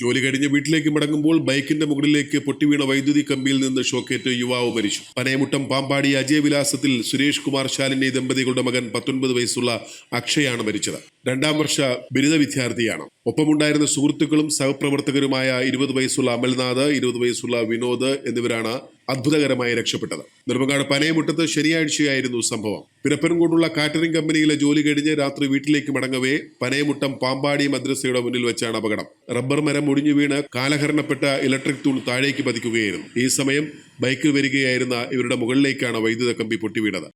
ജോലി കഴിഞ്ഞ് വീട്ടിലേക്ക് മടങ്ങുമ്പോൾ ബൈക്കിന്റെ മുകളിലേക്ക് പൊട്ടിവീണ വൈദ്യുതി കമ്പിയിൽ നിന്ന് ഷോക്കേറ്റ് യുവാവ് മരിച്ചു. പനയമുട്ടം പാമ്പാടി അജയ വിലാസത്തിൽ സുരേഷ് കുമാർ ശാലിനി ദമ്പതികളുടെ മകൻ പത്തൊൻപത് വയസ്സുള്ള അക്ഷയാണ് മരിച്ചത്. രണ്ടാം വർഷ ബിരുദ വിദ്യാർത്ഥിയാണ്. ഒപ്പമുണ്ടായിരുന്ന സുഹൃത്തുക്കളും സഹപ്രവർത്തകരുമായ ഇരുപത് വയസ്സുള്ള അമൽനാഥ് ഇരുപത് വയസ്സുള്ള വിനോദ് എന്നിവരാണ് അത്ഭുതകരമായി രക്ഷപ്പെട്ടത്. നെടുമങ്ങാട് പനയമുട്ടത്ത് ശനിയാഴ്ചയായിരുന്നു സംഭവം. പിരപ്പൻകോട്ടുള്ള കാറ്ററിംഗ് കമ്പനിയിലെ ജോലി കഴിഞ്ഞ് രാത്രി വീട്ടിലേക്ക് മടങ്ങവേ പനയമുട്ടം പാമ്പാടി മദ്രസയുടെ മുന്നിൽ വെച്ചാണ് അപകടം. റബ്ബർ മരം ഒടിഞ്ഞു വീണ് കാലഹരണപ്പെട്ട ഇലക്ട്രിക് തൂൺ താഴേക്ക് പതിക്കുകയായിരുന്നു. ഈ സമയം ബൈക്കിൽ വരികയായിരുന്ന ഇവരുടെ മുകളിലേക്കാണ് വൈദ്യുത കമ്പി പൊട്ടിവീണത്.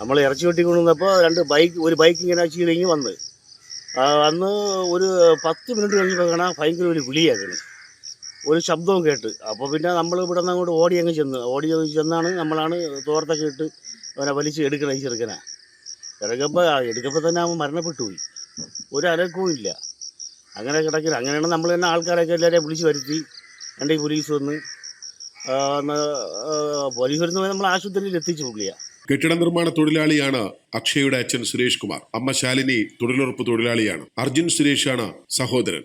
നമ്മൾ ഇറച്ചി വെട്ടി കൊണ്ടുവന്നപ്പോൾ രണ്ട് ബൈക്ക് ഒരു ബൈക്ക് ഇങ്ങനെ ചീടിങ്ങി വന്ന്. അന്ന് ഒരു പത്ത് മിനിറ്റ് കഴിഞ്ഞപ്പോൾ കാണാൻ ഭയങ്കര ഒരു വിളിയായിരുന്നു. ഒരു ശബ്ദവും കേട്ട്. അപ്പോൾ പിന്നെ നമ്മൾ ഇവിടെ നിന്ന് അങ്ങോട്ട് ഓടി അങ്ങ് ചെന്ന്. ഓടി ചെന്നാണ് നമ്മളാണ് തോർത്തൊക്കെ ഇട്ട് അവനെ വലിച്ച് എടുക്കണം ഈ ചെറുക്കനെ. ഇറങ്ങുമ്പോൾ എടുക്കുമ്പോൾ തന്നെ അവൻ മരണപ്പെട്ടു പോയി ഒരു അനക്കവും ഇല്ല. അങ്ങനെ കിടക്കില്ല അങ്ങനെയാണ് നമ്മൾ തന്നെ ആൾക്കാരൊക്കെ എല്ലാവരെയും വിളിച്ച് വരുത്തി. രണ്ട് പോലീസ് വന്ന് പോലീസ് വരുന്ന നമ്മൾ ആശുപത്രിയിൽ എത്തിച്ചു പുള്ളിയാണ് കെട്ടിട നിർമ്മാണ തൊഴിലാളിയാണ് അക്ഷയുടെ അച്ഛൻ സുരേഷ് കുമാർ. അമ്മ ശാലിനി തൊഴിലുറപ്പ് തൊഴിലാളിയാണ്. അർജുൻ സുരേഷാണ് സഹോദരൻ.